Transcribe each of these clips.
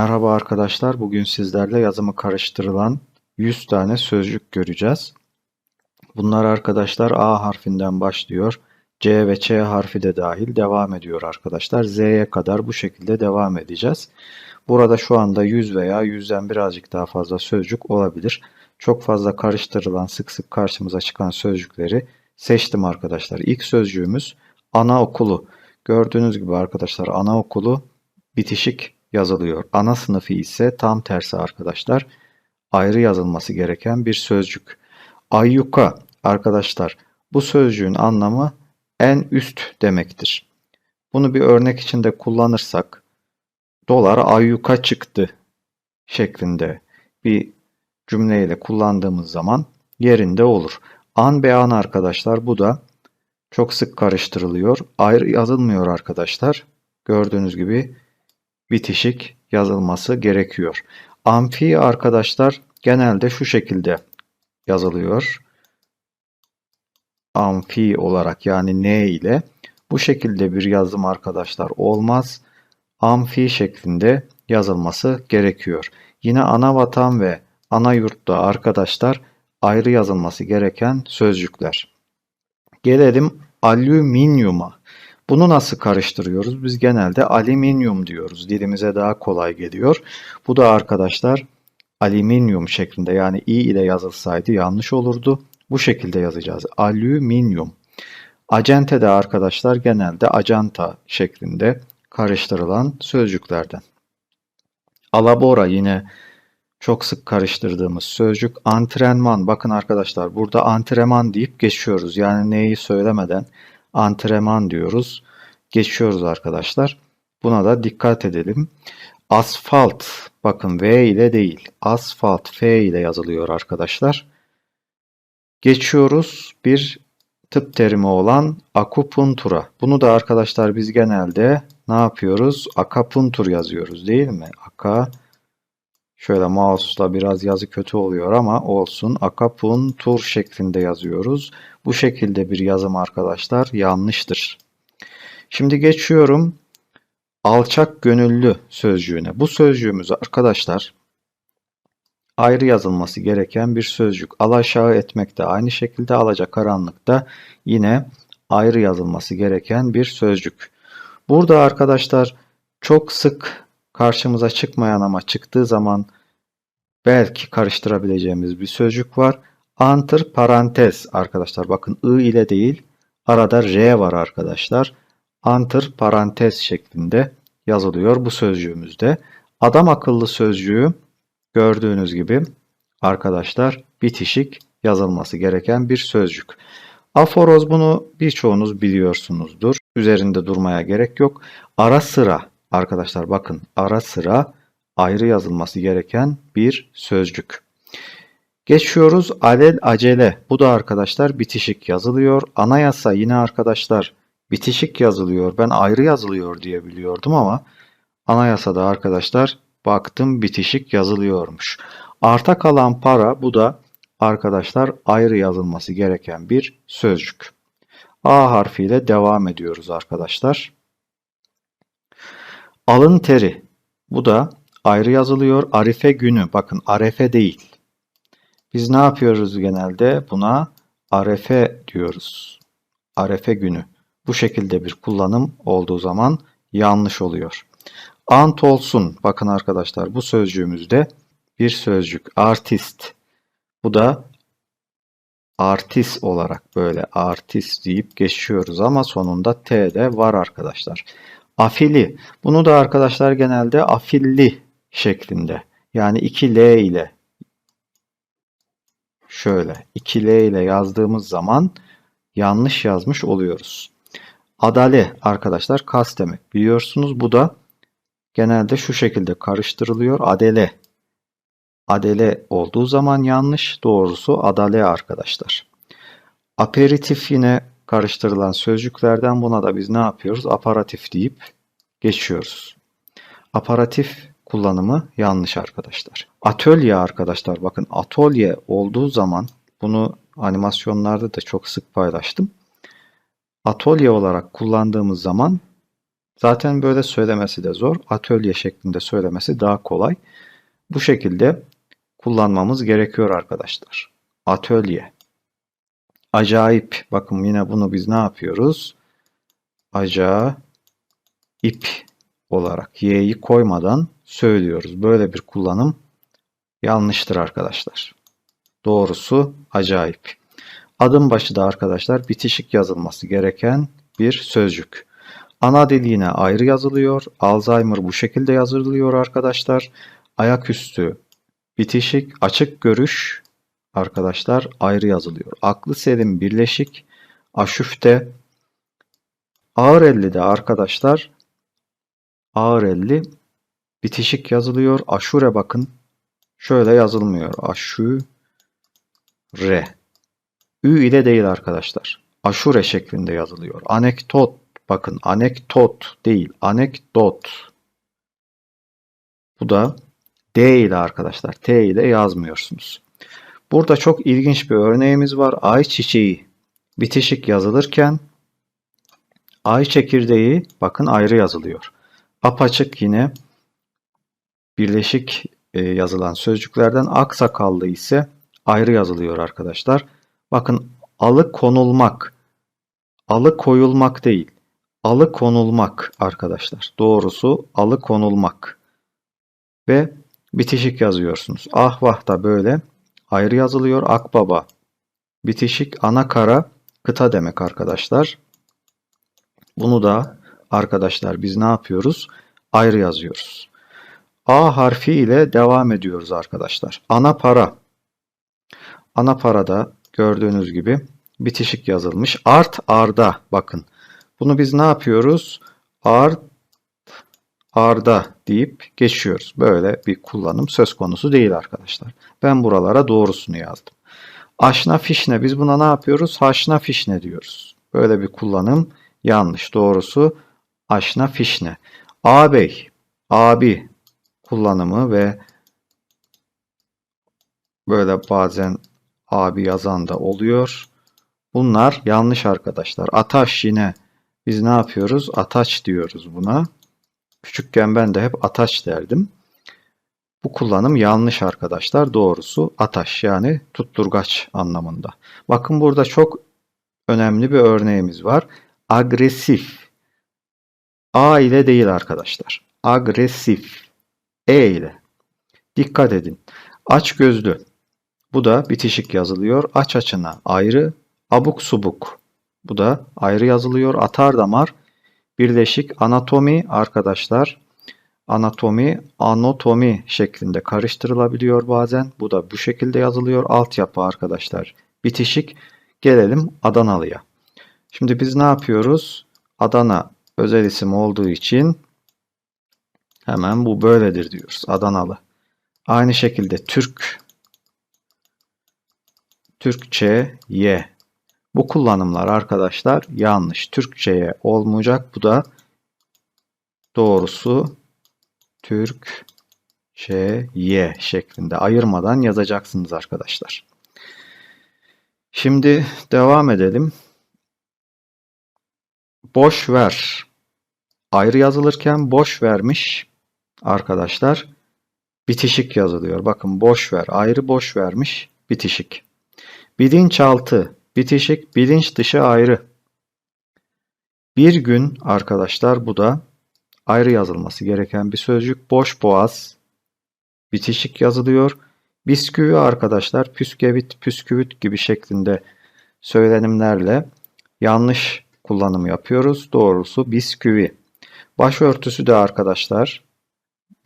Merhaba arkadaşlar. Bugün sizlerle yazımı karıştırılan 100 tane sözcük göreceğiz. Bunlar arkadaşlar A harfinden başlıyor. C ve Ç harfi de dahil devam ediyor arkadaşlar. Z'ye kadar bu şekilde devam edeceğiz. Burada şu anda 100 veya 100'den birazcık daha fazla sözcük olabilir. Çok fazla karıştırılan, sık sık karşımıza çıkan sözcükleri seçtim arkadaşlar. İlk sözcüğümüz anaokulu. Gördüğünüz gibi arkadaşlar anaokulu bitişik yazılıyor. Ana sınıfı ise tam tersi arkadaşlar. Ayrı yazılması gereken bir sözcük. Ayyuka arkadaşlar bu sözcüğün anlamı en üst demektir. Bunu bir örnek içinde kullanırsak dolar ayyuka çıktı şeklinde bir cümleyle kullandığımız zaman yerinde olur. An be an arkadaşlar bu da çok sık karıştırılıyor. Ayrı yazılmıyor arkadaşlar. Gördüğünüz gibi bitişik yazılması gerekiyor. Amfi arkadaşlar genelde şu şekilde yazılıyor. Amfi olarak yani N ile bu şekilde bir yazım arkadaşlar olmaz. Amfi şeklinde yazılması gerekiyor. Yine ana vatan ve ana yurtta arkadaşlar ayrı yazılması gereken sözcükler. Gelelim alüminyuma. Bunu nasıl karıştırıyoruz? Biz genelde alüminyum diyoruz. Dilimize daha kolay geliyor. Bu da arkadaşlar alüminyum şeklinde yani i ile yazılsaydı yanlış olurdu. Bu şekilde yazacağız. Alüminyum. Acente de arkadaşlar genelde acanta şeklinde karıştırılan sözcüklerden. Alabora yine çok sık karıştırdığımız sözcük. Antrenman. Bakın arkadaşlar burada antrenman deyip geçiyoruz. Yani neyi söylemeden antrenman diyoruz. Geçiyoruz arkadaşlar. Buna da dikkat edelim. Asfalt. Bakın V ile değil. Asfalt F ile yazılıyor arkadaşlar. Geçiyoruz bir tıp terimi olan akupuntura. Bunu da arkadaşlar biz genelde ne yapıyoruz? Akapuntur yazıyoruz değil mi? Aka Şöyle mouse'la biraz yazı kötü oluyor ama olsun. Akapuntur şeklinde yazıyoruz. Bu şekilde bir yazım arkadaşlar yanlıştır. Şimdi geçiyorum alçak gönüllü sözcüğüne. Bu sözcüğümüz arkadaşlar ayrı yazılması gereken bir sözcük. Alaşağı etmek de aynı şekilde alacak karanlıkta yine ayrı yazılması gereken bir sözcük. Burada arkadaşlar çok sık karşımıza çıkmayan ama çıktığı zaman belki karıştırabileceğimiz bir sözcük var. Antır parantez arkadaşlar. Bakın I ile değil arada R var arkadaşlar. Antır parantez şeklinde yazılıyor bu sözcüğümüzde. Adam akıllı sözcüğü gördüğünüz gibi arkadaşlar bitişik yazılması gereken bir sözcük. Aforoz bunu birçoğunuz biliyorsunuzdur. Üzerinde durmaya gerek yok. Ara sıra arkadaşlar bakın ara sıra ayrı yazılması gereken bir sözcük. Geçiyoruz alel acele. Bu da arkadaşlar bitişik yazılıyor. Anayasa yine arkadaşlar bitişik yazılıyor. Ben ayrı yazılıyor diye biliyordum ama anayasada arkadaşlar baktım bitişik yazılıyormuş. Arta kalan para bu da arkadaşlar ayrı yazılması gereken bir sözcük. A harfiyle devam ediyoruz arkadaşlar. Alın teri. Bu da ayrı yazılıyor. Arife günü. Bakın arefe değil. Biz ne yapıyoruz genelde? Buna arefe diyoruz. Arefe günü. Bu şekilde bir kullanım olduğu zaman yanlış oluyor. Ant olsun. Bakın arkadaşlar bu sözcüğümüzde bir sözcük. Artist. Bu da artist olarak böyle artist deyip geçiyoruz ama sonunda T de var arkadaşlar. Afili. Bunu da arkadaşlar genelde afilli şeklinde. Yani 2L ile şöyle 2L ile yazdığımız zaman yanlış yazmış oluyoruz. Adale arkadaşlar kas demek. Biliyorsunuz bu da genelde şu şekilde karıştırılıyor. Adele. Adele olduğu zaman yanlış. Doğrusu adale arkadaşlar. Aperitif yine karıştırılan sözcüklerden buna da biz ne yapıyoruz? Aparatif deyip geçiyoruz. Aparatif kullanımı yanlış arkadaşlar. Atölye arkadaşlar bakın atölye olduğu zaman bunu animasyonlarda da çok sık paylaştım. Atölye olarak kullandığımız zaman zaten böyle söylemesi de zor. Atölye şeklinde söylemesi daha kolay. Bu şekilde kullanmamız gerekiyor arkadaşlar. Atölye. Acayip. Bakın yine bunu biz ne yapıyoruz? Acayip olarak y'yi koymadan söylüyoruz. Böyle bir kullanım yanlıştır arkadaşlar. Doğrusu acayip. Adım başı da arkadaşlar bitişik yazılması gereken bir sözcük. Ana diliğine ayrı yazılıyor. Alzheimer bu şekilde yazılıyor arkadaşlar. Ayaküstü bitişik, açık görüş arkadaşlar ayrı yazılıyor. Aklı selim birleşik, aşüfte, ağır elli de arkadaşlar ağır elli bitişik yazılıyor. Aşure bakın şöyle yazılmıyor. Aşure. Ü ile değil arkadaşlar. Aşure şeklinde yazılıyor. Anekdot bakın anekdot değil anekdot. Bu da D ile arkadaşlar. T ile yazmıyorsunuz. Burada çok ilginç bir örneğimiz var. Ay çiçeği bitişik yazılırken ay çekirdeği bakın ayrı yazılıyor. Apaçık yine birleşik e, yazılan sözcüklerden aksakallı ise ayrı yazılıyor arkadaşlar. Bakın alı konulmak, alı koyulmak değil, alı konulmak arkadaşlar. Doğrusu alı konulmak. Ve bitişik yazıyorsunuz. Ahvah da böyle ayrı yazılıyor. Akbaba bitişik ana kara kıta demek arkadaşlar. Bunu da arkadaşlar biz ne yapıyoruz? Ayrı yazıyoruz. A harfi ile devam ediyoruz arkadaşlar. Ana para. Ana parada gördüğünüz gibi bitişik yazılmış. Art arda bakın. Bunu biz ne yapıyoruz? Art arda deyip geçiyoruz. Böyle bir kullanım söz konusu değil arkadaşlar. Ben buralara doğrusunu yazdım. Aşna fişne biz buna ne yapıyoruz? Haşna fişne diyoruz. Böyle bir kullanım yanlış. Doğrusu aşna fişne. Ağabey, abi kullanımı ve böyle bazen abi yazan da oluyor. Bunlar yanlış arkadaşlar. Ataş yine biz ne yapıyoruz? Ataç diyoruz buna. Küçükken ben de hep ataç derdim. Bu kullanım yanlış arkadaşlar. Doğrusu ataş yani tutturgaç anlamında. Bakın burada çok önemli bir örneğimiz var. Agresif. A ile değil arkadaşlar. Agresif. E ile. Dikkat edin. Aç gözlü. Bu da bitişik yazılıyor. Aç açına ayrı. Abuk subuk. Bu da ayrı yazılıyor. Atar damar. Birleşik anatomi arkadaşlar. Anatomi, anatomi şeklinde karıştırılabiliyor bazen. Bu da bu şekilde yazılıyor. Altyapı arkadaşlar. Bitişik. Gelelim Adanalı'ya. Şimdi biz ne yapıyoruz? Adana özel isim olduğu için hemen bu böyledir diyoruz. Adanalı. Aynı şekilde Türk, Türkçe, ye. Bu kullanımlar arkadaşlar yanlış. Türkçe'ye olmayacak. Bu da doğrusu Türkçe'ye şeklinde ayırmadan yazacaksınız arkadaşlar. Şimdi devam edelim. Boş ver. Ayrı yazılırken boş vermiş arkadaşlar. Bitişik yazılıyor. Bakın boş ver. Ayrı boş vermiş. Bitişik. Bilinçaltı. Bitişik. Bilinç dışı ayrı. Bir gün arkadaşlar bu da ayrı yazılması gereken bir sözcük. Boş boğaz. Bitişik yazılıyor. Bisküvi arkadaşlar püskevit, püsküvit gibi şeklinde söylenimlerle yanlış kullanım yapıyoruz. Doğrusu bisküvi. Başörtüsü de arkadaşlar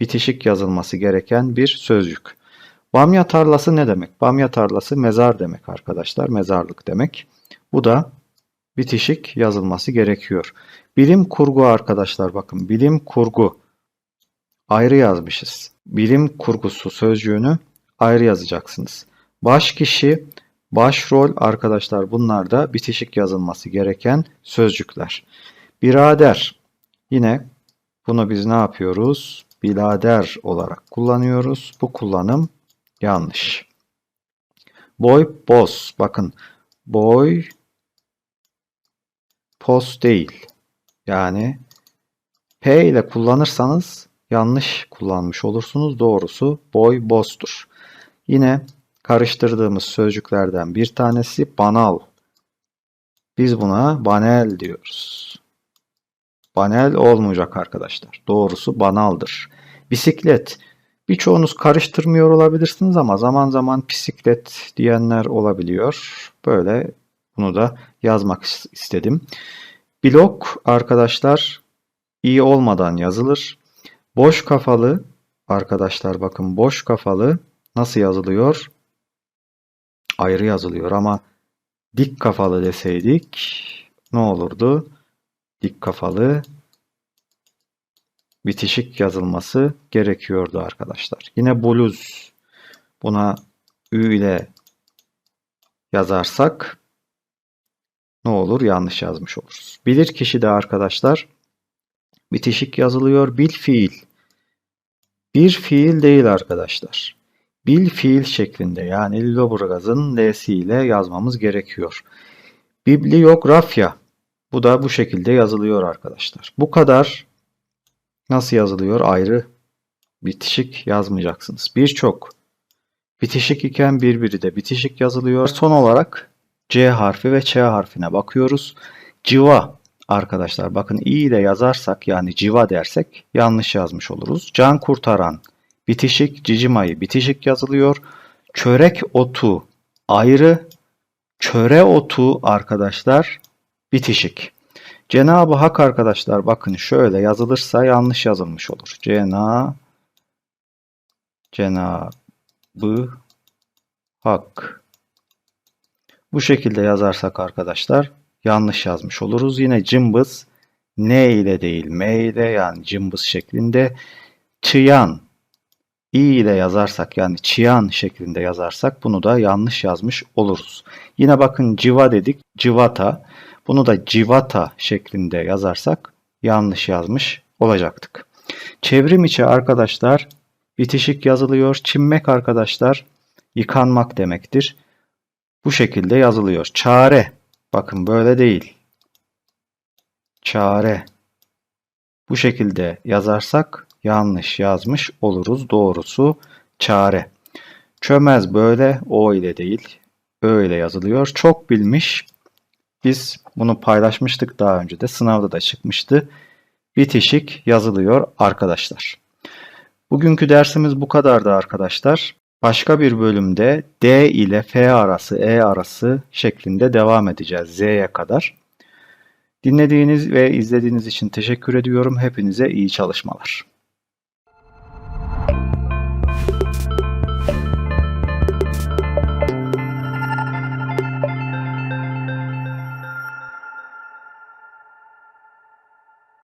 bitişik yazılması gereken bir sözcük. Bamya tarlası ne demek? Bamya tarlası mezar demek arkadaşlar. Mezarlık demek. Bu da bitişik yazılması gerekiyor. Bilim kurgu arkadaşlar bakın. Bilim kurgu. ayrı yazmışız. Bilim kurgusu sözcüğünü ayrı yazacaksınız. Baş kişi, başrol arkadaşlar bunlar da bitişik yazılması gereken sözcükler. Birader yine bunu biz ne yapıyoruz? Bilader olarak kullanıyoruz. Bu kullanım yanlış. Boy, boss. Bakın boy, pos değil. Yani P ile kullanırsanız yanlış kullanmış olursunuz. Doğrusu boy, boss'tur. Yine karıştırdığımız sözcüklerden bir tanesi banal. Biz buna banel diyoruz. Banel olmayacak arkadaşlar. Doğrusu banaldır. Bisiklet. Birçoğunuz karıştırmıyor olabilirsiniz ama zaman zaman bisiklet diyenler olabiliyor. Böyle bunu da yazmak istedim. Blok arkadaşlar iyi olmadan yazılır. Boş kafalı arkadaşlar bakın boş kafalı nasıl yazılıyor? Ayrı yazılıyor ama dik kafalı deseydik ne olurdu? Dik kafalı bitişik yazılması gerekiyordu arkadaşlar. Yine bluz buna ü ile yazarsak ne olur? Yanlış yazmış oluruz. Bilir kişi de arkadaşlar bitişik yazılıyor. Bil fiil. Bir fiil değil arkadaşlar. Bil fiil şeklinde yani Lüleburgaz'ın L'si ile yazmamız gerekiyor. Bibliografya. Bu da bu şekilde yazılıyor arkadaşlar. Bu kadar nasıl yazılıyor ayrı bitişik yazmayacaksınız. Birçok bitişik iken birbiri de bitişik yazılıyor. Son olarak C harfi ve Ç harfine bakıyoruz. Civa arkadaşlar bakın i ile yazarsak yani civa dersek yanlış yazmış oluruz. Can kurtaran bitişik cicimayı bitişik yazılıyor. Çörek otu ayrı çöre otu arkadaşlar bitişik. Cenab-ı Hak arkadaşlar bakın şöyle yazılırsa yanlış yazılmış olur. Cena Cenab-ı Hak bu şekilde yazarsak arkadaşlar yanlış yazmış oluruz. Yine cımbız N ile değil M ile yani cımbız şeklinde. Çıyan İ ile yazarsak yani çıyan şeklinde yazarsak bunu da yanlış yazmış oluruz. Yine bakın civa dedik. Civata. Bunu da civata şeklinde yazarsak yanlış yazmış olacaktık. Çevrim içi arkadaşlar bitişik yazılıyor. Çinmek arkadaşlar yıkanmak demektir. Bu şekilde yazılıyor. Çare. Bakın böyle değil. Çare. Bu şekilde yazarsak yanlış yazmış oluruz. Doğrusu çare. Çömez böyle o ile değil. Öyle yazılıyor. Çok bilmiş. Biz bunu paylaşmıştık daha önce de. Sınavda da çıkmıştı. Bitişik yazılıyor arkadaşlar. Bugünkü dersimiz bu kadardı arkadaşlar. Başka bir bölümde D ile F arası, E arası şeklinde devam edeceğiz Z'ye kadar. Dinlediğiniz ve izlediğiniz için teşekkür ediyorum. Hepinize iyi çalışmalar.